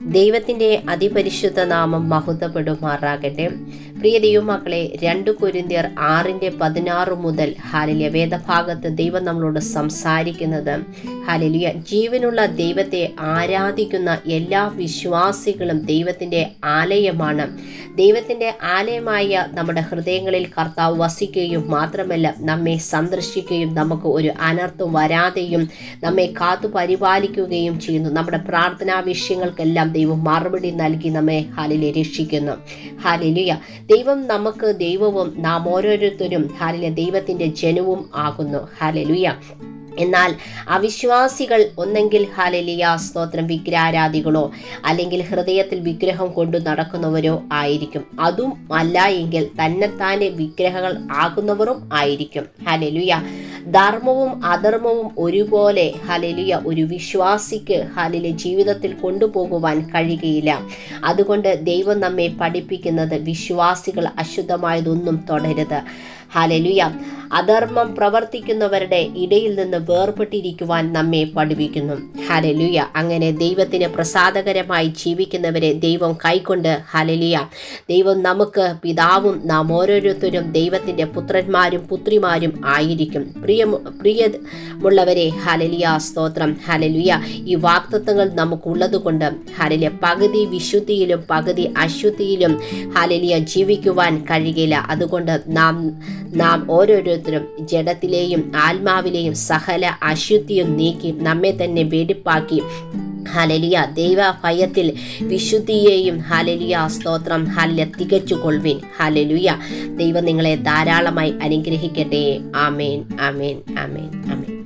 ദൈവത്തിന്റെ അതിപരിശുദ്ധ നാമം മഹത്വപ്പെടുമാറാകട്ടെ. പ്രിയ ദൈവമക്കളെ രണ്ട് കുരിന്തിയർ ആറിന്റെ പതിനാറ് മുതൽ ഹാലിലെ വേദഭാഗത്ത് ദൈവം നമ്മളോട് സംസാരിക്കുന്നത് ഹാലിലിയ ജീവനുള്ള ദൈവത്തെ ആരാധിക്കുന്ന എല്ലാ വിശ്വാസികളും ദൈവത്തിന്റെ ആലയമാണ്. ദൈവത്തിന്റെ ആലയമായ നമ്മുടെ ഹൃദയങ്ങളിൽ കർത്താവ് വസിക്കുകയും മാത്രമല്ല നമ്മെ സന്ദർശിക്കുകയും നമുക്ക് ഒരു അനർത്ഥം വരാതെയും നമ്മെ കാത്തു പരിപാലിക്കുകയും ചെയ്യുന്നു. നമ്മുടെ പ്രാർത്ഥനാ വിഷയങ്ങൾക്കെല്ലാം ദൈവം മറുപടി നൽകി നമ്മെ ഹാലിലെ രക്ഷിക്കുന്നു. ഹാലിലുയ ദൈവം നമുക്ക് ദൈവവും നാം ഓരോരുത്തരും ഹാലിലെ ദൈവത്തിന്റെ ജനവും ആകുന്നു. ഹാലലുയ എന്നാൽ അവിശ്വാസികൾ ഒന്നെങ്കിൽ ഹാലലിയ സ്തോത്രം വിഗ്രഹാരാധികളോ അല്ലെങ്കിൽ ഹൃദയത്തിൽ വിഗ്രഹം കൊണ്ടു നടക്കുന്നവരോ ആയിരിക്കും. അതും അല്ല എങ്കിൽ തന്നെത്താനെ വിഗ്രഹങ്ങൾ ആകുന്നവരും ആയിരിക്കും. ഹലലുയ ധർമ്മവും അധർമ്മവും ഒരുപോലെ ഹലലുയ ഒരു വിശ്വാസിക്ക് ഹലിലെ ജീവിതത്തിൽ കൊണ്ടുപോകുവാൻ കഴിയുകയില്ല. അതുകൊണ്ട് ദൈവം നമ്മെ പഠിപ്പിക്കുന്നത് വിശ്വാസികൾ അശുദ്ധമായതൊന്നും തുടരുത് ഹലലുയ അധർമ്മം പ്രവർത്തിക്കുന്നവരുടെ ഇടയിൽ നിന്ന് വേർപെട്ടിരിക്കുവാൻ നമ്മെ പഠിപ്പിക്കുന്നു. ഹലലുയ അങ്ങനെ ദൈവത്തിന് പ്രസാദകരമായി ജീവിക്കുന്നവരെ ദൈവം കൈക്കൊണ്ട് ഹലലിയ ദൈവം നമുക്ക് പിതാവും നാം ഓരോരുത്തരും ദൈവത്തിന്റെ പുത്രന്മാരും പുത്രിമാരും ആയിരിക്കും. പ്രിയ പ്രിയമുള്ളവരെ ഹലലിയ സ്തോത്രം. ഹലലുയ ഈ വാക്തത്വങ്ങൾ നമുക്കുള്ളത് കൊണ്ട് ഹലലിയ പകുതി വിശുദ്ധിയിലും പകുതി അശുദ്ധിയിലും ഹലലിയ ജീവിക്കുവാൻ കഴിയില്ല അതുകൊണ്ട് നാം നാം ഓരോരുത്തരും ജഡത്തിലെയും ആത്മാവിലെയും സകല അശുദ്ധിയും നീക്കി നമ്മെ തന്നെ വെടിപ്പാക്കി. ഹലലിയ ദൈവ ഭയത്തിൽ വിശുദ്ധിയെയും ഹലലിയ സ്തോത്രം ഹല തികച്ചു കൊൾവിൻ ഹലലുയ ദൈവം നിങ്ങളെ ധാരാളമായി അനുഗ്രഹിക്കട്ടെ. ആമേൻ ആമേൻ ആമേൻ ആമേൻ.